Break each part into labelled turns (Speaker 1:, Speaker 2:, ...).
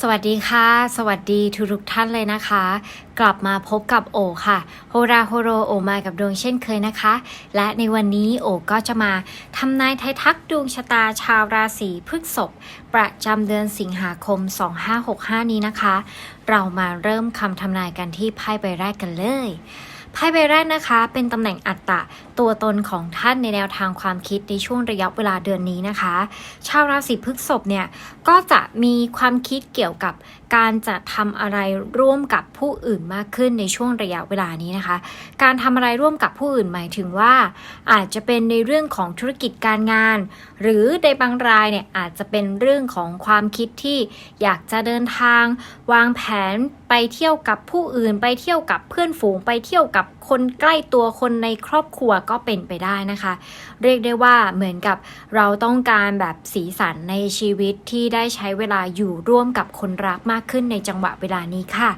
Speaker 1: สวัสดีค่ะ สวัสดีทุกทุกท่านเลยนะคะ กลับมาพบกับโอค่ะ โฮราโฮโรโอมากับดวงเช่นเคยนะคะ และในวันนี้โอก็จะมาทำนายไทยทักดวงชะตาชาวราศีพฤษภประจำเดือนสิงหาคม 2565 นี้นะคะ เรามาเริ่มคำทำนายกันที่ไพ่ใบแรกกันเลยไพ่ใบแรกนะคะ เป็นตำแหน่งอัตตะตัวตนของท่านในแนวทางความคิดในช่วงระยะเวลาเดือนนี้นะคะ ชาวราศีพฤษภเนี่ยก็จะมีความคิดเกี่ยวกับการจะทำอะไรร่วมกับผู้อื่นมากขึ้นในช่วงระยะเวลานี้นะคะ การทำอะไรร่วมกับผู้อื่นหมายถึงว่า อาจจะเป็นในเรื่องของธุรกิจการงาน หรือในบางรายเนี่ยอาจจะเป็นเรื่องของความคิดที่อยากจะเดินทาง วางแผนไปเที่ยวกับผู้อื่น ไปเที่ยวกับเพื่อนฝูง ไปเที่ยวกับคนใกล้ตัวคนในครอบครัวก็เป็นไปได้นะคะ เรียกได้ว่าเหมือนกับเราต้องการแบบสีสันในชีวิตที่ได้ใช้เวลาอยู่ร่วมกับคนรักมากขึ้นในจังหวะเวลานี้ค่ะ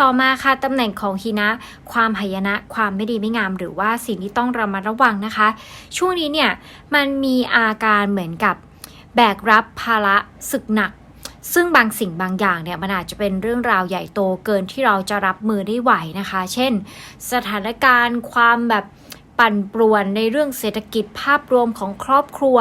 Speaker 1: ต่อมาค่ะตำแหน่งของหินะ ความหายนะ ความไม่ดีไม่งาม หรือว่าสิ่งที่ต้องระมัดระวังนะคะ ช่วงนี้เนี่ยมันมีอาการเหมือนกับแบกรับภาระศึกหนักซึ่งบางสิ่งบางอย่างเนี่ยมันอาจจะเป็นเรื่องราวใหญ่โตเกินที่เราจะรับมือได้ไหวนะคะ เช่น สถานการณ์ความแบบ ปั่นป่วนในเรื่องเศรษฐกิจภาพรวมของครอบครัว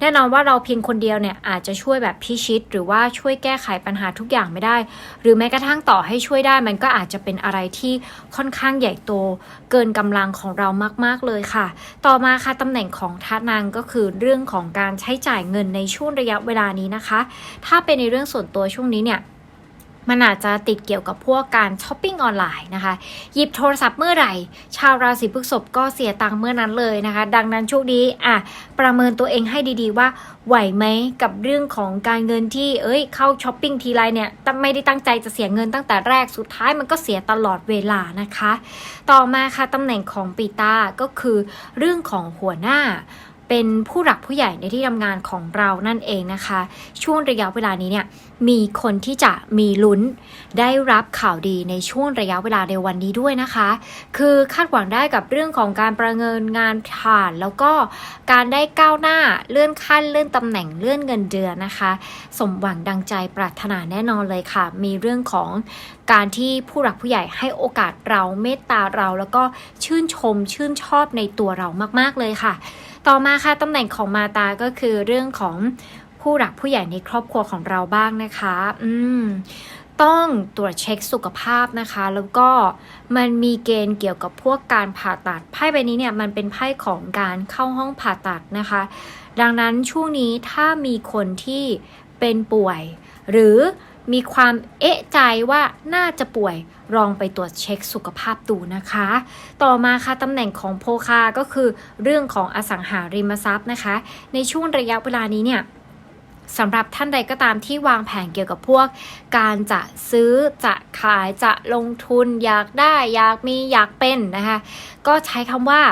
Speaker 1: แน่นอนว่าเราเพียงคนเดียวเนี่ยอาจจะช่วยแบบพิชิต หรือว่าช่วยแก้ไขปัญหาทุกอย่างไม่ได้ หรือแม้กระทั่งต่อให้ช่วยได้ มันก็อาจจะเป็นอะไรที่ค่อนข้างใหญ่โต เกินกำลังของเรามาก ๆเลยค่ะ ต่อมาค่ะตำแหน่งของทันางก็คือเรื่องของการใช้จ่ายเงินในช่วงระยะเวลานี้นะคะ ถ้าเป็นในเรื่องส่วนตัวช่วงนี้เนี่ย มันอาจจะติดเกี่ยวกับพวกการช้อปปิ้งออนไลน์นะคะ หยิบโทรศัพท์เมื่อไหร่ ชาวราศีพฤษภก็เสียตังค์เมื่อนั้นเลยนะคะ ดังนั้นช่วงนี้อะประเมินตัวเองให้ดีๆว่าไหวไหมกับเรื่องของการเงินที่เอ้ยเข้าช้อปปิ้งทีไรเนี่ยตั้งไม่ได้ตั้งใจจะเสียเงินตั้งแต่แรกสุดท้ายมันก็เสียตลอดเวลานะคะ ต่อมาค่ะตำแหน่งของปีตาก็คือเรื่องของหัวหน้า เป็นผู้หลักผู้ใหญ่ในที่ทำงานของเรานั่นเองนะคะ ช่วงระยะเวลานี้เนี่ยมีคนที่จะมีลุ้นได้รับข่าวดีในช่วงระยะเวลาในวันนี้ด้วยนะคะ คือคาดหวังได้กับเรื่องของการประเมินงานผ่านแล้วก็การได้ก้าวหน้าเลื่อนขั้นเลื่อนตำแหน่งเลื่อนเงินเดือนนะคะ สมหวังดังใจปรารถนาแน่นอนเลยค่ะ มีเรื่องของการที่ผู้หลักผู้ใหญ่ให้โอกาสเราเมตตาเราแล้วก็ชื่นชมชื่นชอบในตัวเรามาก ๆเลยค่ะ ต่อมาค่ะตำแหน่งของมาตาก็คือเรื่องของผู้หลักผู้ใหญ่ในครอบครัวของเราบ้างนะคะ อืมต้องตรวจเช็คสุขภาพนะคะ แล้วก็มันมีเกณฑ์เกี่ยวกับพวกการผ่าตัดไพ่ใบนี้เนี่ยมันเป็นไพ่ของการเข้าห้องผ่าตัดนะคะ ดังนั้นช่วงนี้ถ้ามีคนที่เป็นป่วย หรือ มีความเอะใจว่าน่าจะป่วยลองไปตรวจเช็คสุขภาพดูนะคะ ต่อมาค่ะตำแหน่งของโพคาก็คือเรื่องของอสังหาริมทรัพย์นะคะ ในช่วงระยะเวลานี้เนี่ยสำหรับท่านใดก็ตามที่วางแผนเกี่ยวกับพวก การจะซื้อจะขายจะลงทุนอยากได้อยากมีอยากเป็นนะคะ ก็ใช้คำว่า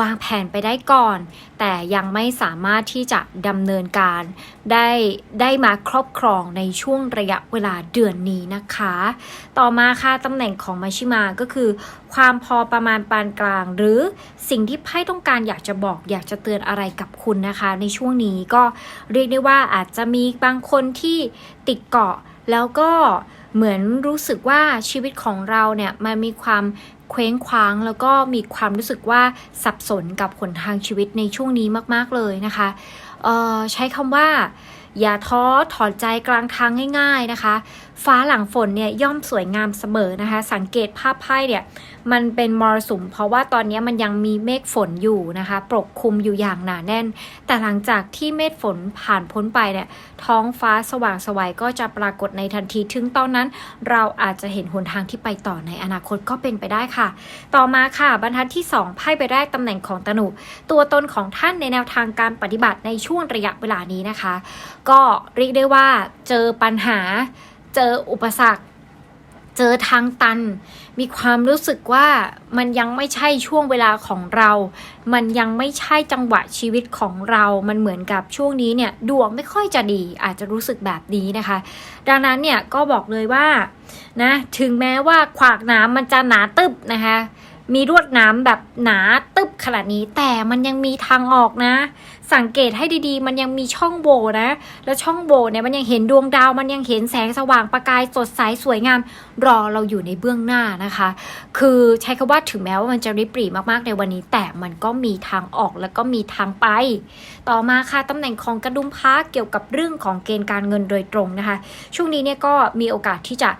Speaker 1: วางแผนไปได้ก่อน แต่ยังไม่สามารถที่จะดำเนินการได้ได้มาครอบครองในช่วงระยะเวลาเดือนนี้นะคะ ต่อมาค่ะตำแหน่งของมาชิมาก็คือ ความพอประมาณปานกลาง หรือสิ่งที่ไพ่ต้องการอยากจะบอก อยากจะเตือนอะไรกับคุณนะคะ ในช่วงนี้ก็เรียกได้ว่าอาจจะมีบางคนที่ติดเกาะแล้วก็ เหมือนรู้สึกว่าชีวิตของเราเนี่ยมันมีความเคว้งคว้าง แล้วก็มีความรู้สึกว่าสับสนกับหนทางชีวิตในช่วงนี้มาก ๆ เลยนะคะเอ่อใช้คำว่า อย่าท้อถอนใจกลางทางง่าย ๆนะคะ ฟ้าหลังฝนเนี่ยย่อมสวยงามเสมอนะคะ สังเกตภาพไพ่เนี่ยมันเป็นมรสุม เพราะว่าตอนนี้มันยังมีเมฆฝนอยู่นะคะ ปกคลุมอยู่อย่างหนาแน่น แต่หลังจากที่เมฆฝนผ่านพ้นไปเนี่ยท้องฟ้าสว่างสวัยก็จะปรากฏในทันทีถึงตอนนั้น เราอาจจะเห็นหนทางที่ไปต่อในอนาคตก็เป็นไปได้ค่ะ ต่อมาค่ะ บรรทัดที่ 2 ไพ่ใบแรกตำแหน่งของตนุตัวตนของท่านในแนวทางการปฏิบัติในช่วงระยะเวลานี้นะคะ ก็เรียกได้ว่าเจอปัญหา เจออุปสรรค เจอทางตัน มีความรู้สึกว่ามันยังไม่ใช่ช่วงเวลาของเรา มันยังไม่ใช่จังหวะชีวิตของเรา มันเหมือนกับช่วงนี้เนี่ยดวงไม่ค่อยจะดี อาจจะรู้สึกแบบนี้นะคะ ดังนั้นเนี่ยก็บอกเลยว่านะถึงแม้ว่าขวากน้ำมันจะหนาตึบนะคะมีรวดหน้ำแบบหนาตึบขนาดนี้แต่มันยังมีทางออกนะ สังเกตให้ดีๆ มันยังมีช่องโหว่นะ แล้วช่องโหว่เนี่ยมันยังเห็นดวงดาว มันยังเห็นแสงสว่างประกายสดใสสวยงาม รอเราอยู่ในเบื้องหน้านะคะ คือใช้คำว่าถึงแม้ว่ามันจะริบหรี่มากๆในวันนี้ แต่มันก็มีทางออกแล้วก็มีทางไป ต่อมาค่ะตำแหน่งของกระดุมพระเกี่ยวกับเรื่องของเกณฑ์การเงินโดยตรงนะคะ ช่วงนี้เนี่ยก็มีโอกาสที่จะ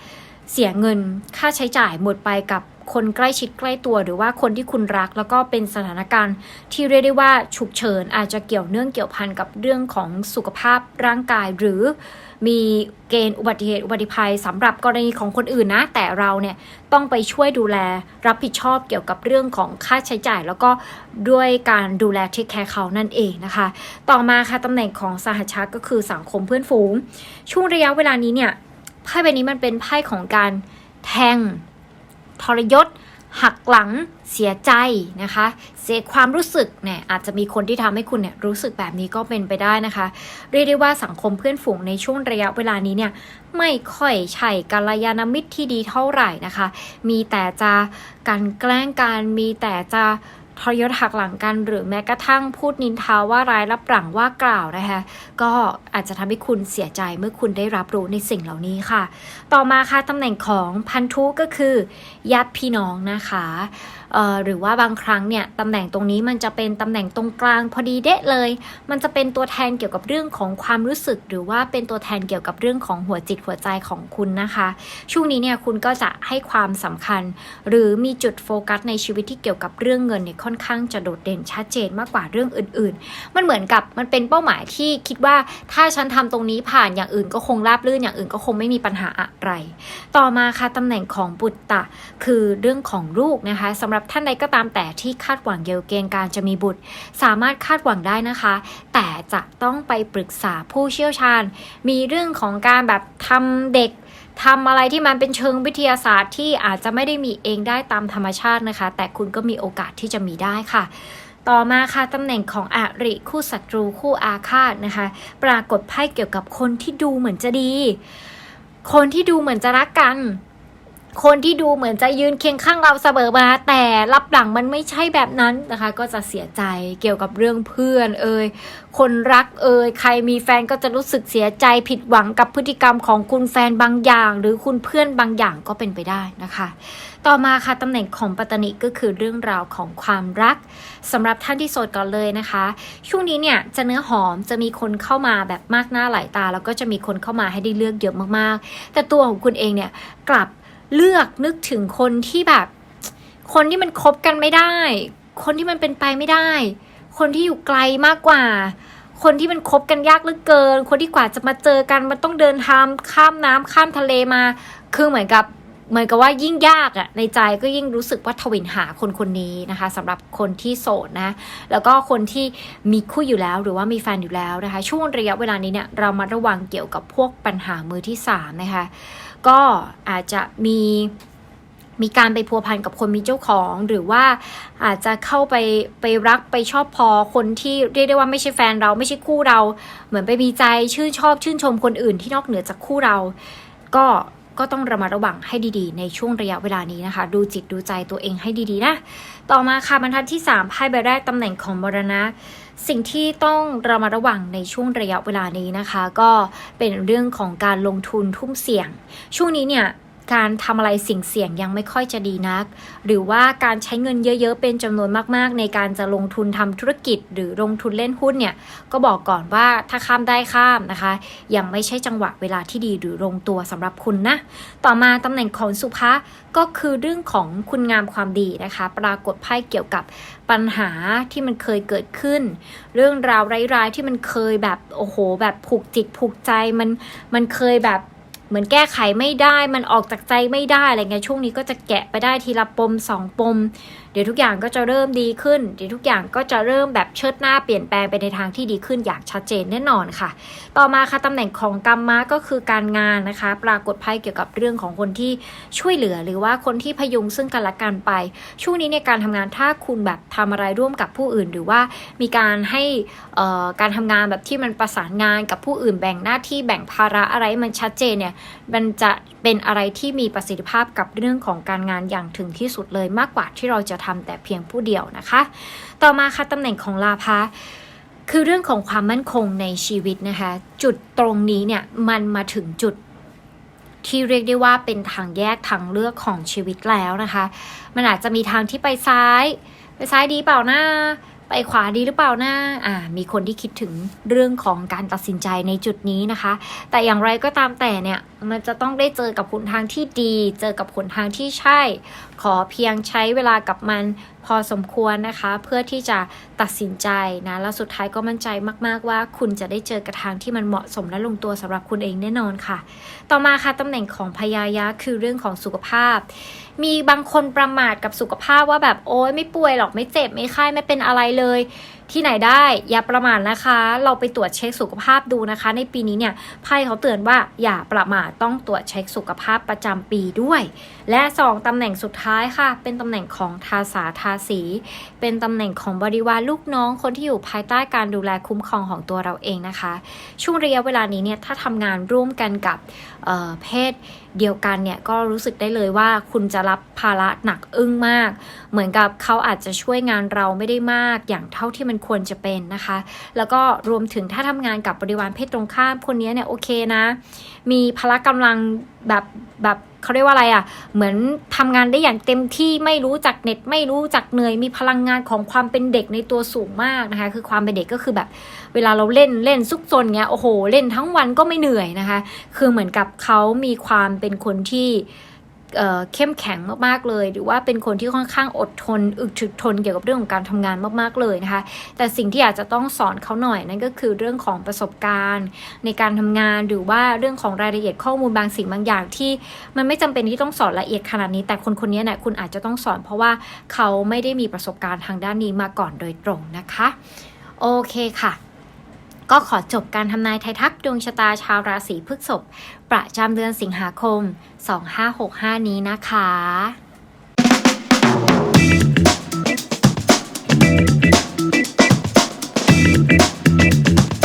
Speaker 1: เสียเงินค่าใช้จ่ายหมดไปกับคนใกล้ชิดใกล้ตัวหรือว่าคนที่คุณรัก แล้วก็เป็นสถานการณ์ที่เรียกได้ว่าฉุกเฉินอาจจะเกี่ยวเนื่องเกี่ยวพันกับเรื่องของสุขภาพร่างกาย หรือมีเกณฑ์อุบัติเหตุอุบัติภัยสำหรับกรณีของคนอื่นนะ แต่เราเนี่ยต้องไปช่วยดูแลรับผิดชอบเกี่ยวกับเรื่องของค่าใช้จ่าย แล้วก็ด้วยการดูแลเทคแคร์เขานั่นเองนะคะ ต่อมาค่ะตำแหน่งของสหชาติก็คือสังคมเพื่อนฝูง ช่วงระยะเวลานี้เนี่ย ไพ่ใบนี้มันเป็นไพ่ของการแทง ทรยศ หักหลัง เสียใจนะคะ เสียความรู้สึกเนี่ยอาจจะมีคนที่ทำให้คุณเนี่ยรู้สึกแบบนี้ก็เป็นไปได้นะคะ เรียกได้ว่าสังคมเพื่อนฝูงในช่วงระยะเวลานี้เนี่ยไม่ค่อยใช่กัลยาณมิตรที่ดีเท่าไหร่นะคะ มีแต่จะการแกล้งกันมีแต่จะ ทรยศหักหลังกันหรือแม้กระทั่งพูดนินทาว่าร้ายรับหลังว่ากล่าวนะคะก็อาจจะทำให้คุณเสียใจเมื่อคุณได้รับรู้ในสิ่งเหล่านี้ค่ะ ต่อมาค่ะตำแหน่งของพันธุก็คือญาติพี่น้องนะคะ หรือว่าบางครั้งเนี่ยตำแหน่งตรงนี้มันจะเป็นตำแหน่งตรงกลางพอดีเดะเลย มันจะเป็นตัวแทนเกี่ยวกับเรื่องของความรู้สึก หรือว่าเป็นตัวแทนเกี่ยวกับเรื่องของหัวจิตหัวใจของคุณนะคะ ช่วงนี้เนี่ยคุณก็จะให้ความสำคัญ หรือมีจุดโฟกัสในชีวิตที่เกี่ยวกับเรื่องเงินเนี่ยค่อนข้างจะโดดเด่นชัดเจนมากกว่าเรื่องอื่น ๆ มันเหมือนกับมันเป็นเป้าหมายที่คิดว่าถ้าฉันทำตรงนี้ผ่านอย่างอื่นก็คงราบรื่นอย่างอื่นก็คงไม่มีปัญหาอะไร ต่อมาค่ะตำแหน่งของบุตตะคือเรื่องของลูกนะคะสำหรับท่านใดก็ตามแต่ที่คาดหวังเกี่ยวกับเกณฑ์การจะมีบุตร สามารถคาดหวังได้นะคะ แต่จะต้องไปปรึกษาผู้เชี่ยวชาญ มีเรื่องของการแบบทำเด็กทำอะไรที่มันเป็นเชิงวิทยาศาสตร์ที่อาจจะไม่ได้มีเองได้ตามธรรมชาตินะคะ แต่คุณก็มีโอกาสที่จะมีได้ค่ะต่อมาค่ะตำแหน่งของอริคู่ศัตรูคู่อาฆาตนะคะ ปรากฏไพ่เกี่ยวกับคนที่ดูเหมือนจะดี คนที่ดูเหมือนจะรักกัน คนที่ดูเหมือนจะยืนเคียงข้างเราเสมอมา แต่รับหลังมันไม่ใช่แบบนั้นนะคะ ก็จะเสียใจเกี่ยวกับเรื่องเพื่อน เอ่ยคนรักเอ่ยใครมีแฟนก็จะรู้สึกเสียใจผิดหวังกับพฤติกรรมของคุณแฟนบางอย่าง หรือคุณเพื่อนบางอย่างก็เป็นไปได้นะคะ ต่อมาค่ะตำแหน่งของปัตตานิก็คือเรื่องราวของความรักสำหรับท่านที่โสดก่อนเลยนะคะ ช่วงนี้เนี่ยจะเนื้อหอมจะมีคนเข้ามาแบบมากหน้าหลายตา แล้วก็จะมีคนเข้ามาให้ได้เลือกเยอะมากๆ แต่ตัวของคุณเองเนี่ยกลับ เลือกนึกถึงคนที่แบบ คนที่มันคบกันไม่ได้ คนที่มันเป็นไปไม่ได้ คนที่อยู่ไกลมากกว่า คนที่มันคบกันยากเหลือเกิน คนที่กว่าจะมาเจอกันมันต้องเดินทางข้ามน้ำข้ามทะเลมา คือเหมือนกับเหมือนกับว่ายิ่งยากอะในใจก็ยิ่งรู้สึกว่าทวินหาคนคนนี้นะคะสำหรับคนที่โสดนะ แล้วก็คนที่มีคู่อยู่แล้วหรือว่ามีแฟนอยู่แล้วนะคะ ช่วงระยะเวลานี้เนี่ยเรามาระวังเกี่ยวกับพวกปัญหามือที่สามนะคะ ก็อาจจะมีมีการไปพัวพันกับคนมีเจ้าของหรือว่าอาจจะเข้าไปไปรักไปชอบพอคนที่เรียกได้ว่าไม่ใช่แฟนเราไม่ใช่คู่เรา เหมือนไปมีใจชื่นชอบชื่นชมคนอื่นที่นอกเหนือจากคู่เรา ก็ ก็ต้องระมัดระวังให้ดีๆ ในช่วงระยะเวลานี้นะคะ ดูจิตดูใจตัวเองให้ดีๆนะ ต่อมาค่ะบรรทัดที่3ไพ่ใบแรกตำแหน่งของมรณะ สิ่งที่ต้องระมัดระวังในช่วงระยะเวลานี้นะคะ ก็เป็นเรื่องของการลงทุนทุ่มเสี่ยง ช่วงนี้เนี่ย การทำอะไรสิ่งเสี่ยงยังไม่ค่อยจะดีนัก หรือว่าการใช้เงินเยอะๆ เป็นจำนวนมากๆ ในการจะลงทุนทำธุรกิจ หรือลงทุนเล่นหุ้นเนี่ย ก็บอกก่อนว่าถ้าข้ามได้ข้ามนะคะ ยังไม่ใช่จังหวะเวลาที่ดีหรือลงตัวสำหรับคุณนะ ต่อมาตำแหน่งของสุภะก็คือเรื่องของคุณงามความดีนะคะ ปรากฏไพ่เกี่ยวกับปัญหาที่มันเคยเกิดขึ้น เรื่องราวร้ายๆที่มันเคยแบบโอ้โหแบบผูกจิตผูกใจมันมันเคยแบบ เหมือนแก้ไขไม่ได้มันออกจากใจไม่ได้อะไรเงี้ยช่วงนี้ก็จะแกะไปได้ทีละปมสองปม เดี๋ยวทุกอย่างก็จะเริ่มดีขึ้น เดี๋ยวทุกอย่างก็จะเริ่มแบบเชิดหน้าเปลี่ยนแปลงไปในทางที่ดีขึ้นอย่างชัดเจนแน่นอนค่ะ ต่อมาค่ะตำแหน่งของกรรมะก็คือการงานนะคะ ปรากฏไพ่เกี่ยวกับเรื่องของคนที่ช่วยเหลือ หรือว่าคนที่พยุงซึ่งกันและกันไป ช่วงนี้ในการทำงานถ้าคุณแบบทำอะไรร่วมกับผู้อื่น หรือว่ามีการให้การทำงานแบบที่มันประสานงานกับผู้อื่นแบ่งหน้าที่แบ่งภาระอะไรมันชัดเจนเนี่ยมันจะเป็นอะไรที่มีประสิทธิภาพกับเรื่องของการงานอย่างถึงที่สุดเลยมากกว่าที่เราจะทำแต่เพียงผู้เดียวนะคะ ต่อมาค่ะตำแหน่งของลาภะคือเรื่องของความมั่นคงในชีวิตนะคะ จุดตรงนี้เนี่ยมันมาถึงจุดที่เรียกได้ว่าเป็นทางแยกทางเลือกของชีวิตแล้วนะคะ มันอาจจะมีทางที่ไปซ้าย ไปซ้ายดีเปล่านะ ไปขวาดีหรือเปล่านะอ่า มีคนที่คิดถึงเรื่องของการตัดสินใจในจุดนี้นะคะ แต่อย่างไรก็ตามแต่เนี่ย มันจะต้องได้เจอกับหนทางที่ดี เจอกับหนทางที่ใช่ ขอเพียงใช้เวลากับมันพอสมควรนะคะ เพื่อที่จะตัดสินใจนะ แล้วสุดท้ายก็มั่นใจมาก ๆ ว่าคุณจะได้เจอกระทางที่มันเหมาะสมและลงตัวสำหรับคุณเองแน่นอนค่ะ ต่อมาค่ะตำแหน่งของพยายะคือเรื่องของสุขภาพ มีบางคนประมาทกับสุขภาพว่าแบบโอ๊ยไม่ป่วยหรอกไม่เจ็บไม่ไข้ไม่เป็นอะไรเลย ที่ไหนได้อย่าประมาทนะคะ เราไปตรวจเช็คสุขภาพดูนะคะ ในปีนี้เนี่ยไพ่เขาเตือนว่าอย่าประมาทต้องตรวจเช็คสุขภาพประจำปีด้วย และ 2ตำแหน่งสุดท้ายค่ะ เป็นตำแหน่งของทาสาทาสี เป็นตำแหน่งของบริวารลูกน้องคนที่อยู่ภายใต้การดูแลคุ้มครองของตัวเราเองนะคะ ช่วงระยะเวลานี้เนี่ยถ้าทำงานร่วมกันกับ เพศเดียวกันเนี่ยก็รู้สึกได้เลยว่าคุณจะรับภาระหนักอึ้งมาก เหมือนกับเขาอาจจะช่วยงานเราไม่ได้มากอย่างเท่าที่มันควรจะเป็นนะคะ แล้วก็รวมถึงถ้าทำงานกับบริวารเพศตรงข้ามคนนี้เนี่ยโอเคนะ มีพละกำลังแบบแบบ เขาเรียกว่าอะไรอะ่ะ เหมือนทำงานได้อย่างเต็มที่ไม่รู้จักเหน็ดไม่รู้จักเหนื่อยมีพลังงานของความเป็นเด็กในตัวสูงมากนะคะ คือความเป็นเด็กก็คือแบบ เวลาเราเล่นเล่นซุกซนเงี้ยโอ้โห เล่นทั้งวันก็ไม่เหนื่อยนะคะ คือเหมือนกับเขามีความเป็นคนที่ เข้มแข็งมากๆเลย หรือว่าเป็นคนที่ค่อนข้างอดทน อึดถึกทนเกี่ยวกับเรื่องของการทำงานมากๆเลยนะคะ แต่สิ่งที่อาจจะต้องสอนเขาหน่อยนั่นก็คือเรื่องของประสบการณ์ ในการทำงานหรือว่าเรื่องของรายละเอียดข้อมูลบางสิ่งบางอย่างที่มันไม่จำเป็นที่ต้องสอนละเอียดขนาดนี้ แต่คนคนนี้เนี่ยคุณอาจจะต้องสอน เพราะว่าเขาไม่ได้มีประสบการณ์ทางด้านนี้มาก่อนโดยตรงนะคะ โอเคค่ะ ก็ขอจบการทำนายไทยทักดวงชะตาชาวราศีพฤษภประจำเดือนสิงหาคม 2565 นี้นะคะ